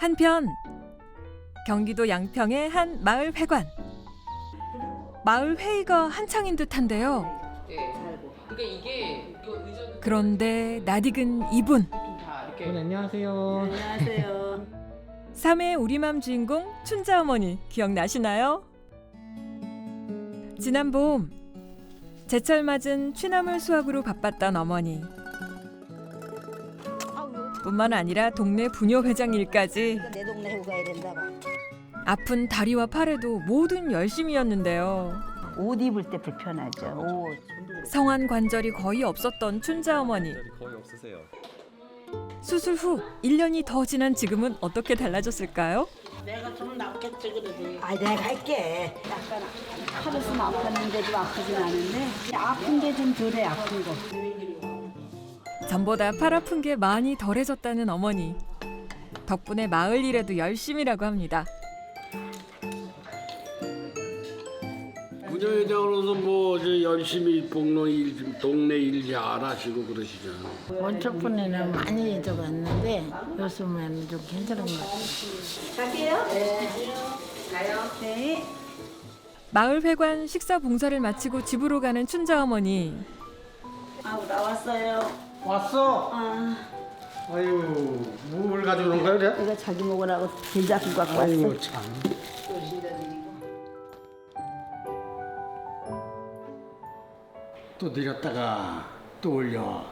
한편 경기도 양평의 한 마을 회관. 마을 회의가 한창인 듯한데요. 네. 그러니까 이게 이거 의전 그런데 낯익은 이분. 다 이렇게 네, 안녕하세요. 안녕하세요. 삼의 우리맘 주인공 춘자 어머니 기억나시나요? 지난 봄 제철 맞은 취나물 수확으로 바빴던 어머니. 뿐만 아니라 동네 부녀 회장 일까지 내 동네 에 가야 된다고. 아픈 다리와 팔에도 모든 열심이었는데요. 옷 입을 때 불편하죠. 옷. 성환 관절이 거의 없었던 춘자 어머니. 거의 없으세요. 수술 후 1년이 더 지난 지금은 어떻게 달라졌을까요? 내가 좀 낫겠지 그래도 아, 내가 갈게. 약간 하루 좀 아팠는데 좀 아프진 않은데 아픈 게 좀 덜해 아픈 거. 전보다 팔 아픈 게 많이 덜해졌다는 어머니. 덕분에 마을 일에도 열심이라고 합니다. 부녀회장으로서 뭐저 열심히 복로 일, 좀 동네 일 잘 하시고 그러시죠. 원초분에는 많이 적었는데 요즘에는 좀 괜찮은 것 같아요. 네. 마을 회관 식사 봉사를 마치고 집으로 가는 춘자 어머니. 아우 나왔어요. 왔어? 아, 아유, 뭘 가져오는 거야, 그래? 이거 자기 먹으라고 길잡이 갖고 왔어. 아이고, 참. 또 내렸다가 또 올려.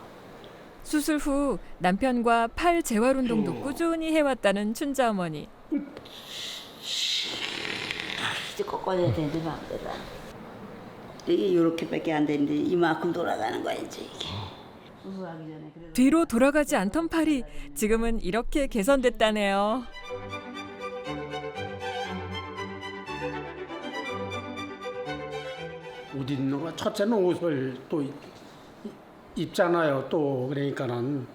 수술 후 남편과 팔 재활 운동도 꾸준히 해왔다는 춘자 어머니. 이제 꺾어야 되는데 마음대로. 이게 이렇게밖에 안 되는데 이만큼 돌아가는 거야 이제 이게. 수술하기 전에 그래도 뒤로 돌아가지 않던 팔이 지금은 이렇게 개선됐다네요. 옷 입는 거 첫째는 옷을 또 입- 입잖아요. 또 그러니까는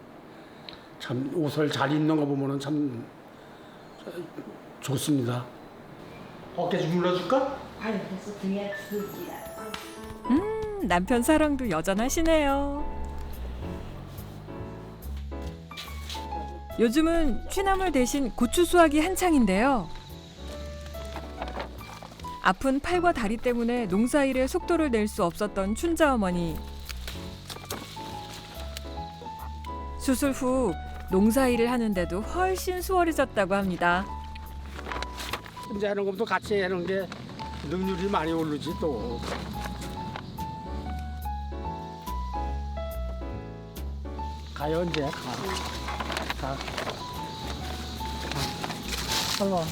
참 옷을 잘 입는 거 보면은 참 좋습니다. 어깨 좀 눌러줄까? 아유 그래서 등에 두들기야. 음, 남편 사랑도 여전하시네요. 요즘은 취나물 대신 고추 수확이 한창인데요. 아픈 팔과 다리 때문에 농사일에 속도를 낼 수 없었던 춘자 어머니. 수술 후 농사일을 하는데도 훨씬 수월해졌다고 합니다. 혼자 하는 것도 같이 하는 게 능률이 많이 오르지 또. 가요 이제 가. 가. 가.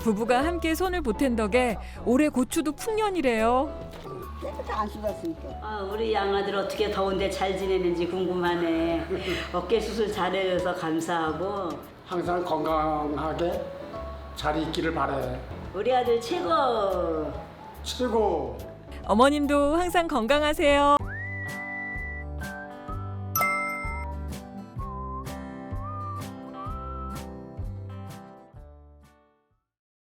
부부가 함께 손을 보탠 덕에 올해 고추도 풍년이래요. 깨끗이 안 쏟았으니까. 아, 우리 양아들 어떻게 더운데 잘 지내는지 궁금하네. 어깨 수술 잘해줘서 감사하고 항상 건강하게 잘 있기를 바래. 우리 아들 최고. 최고. 어머님도 항상 건강하세요.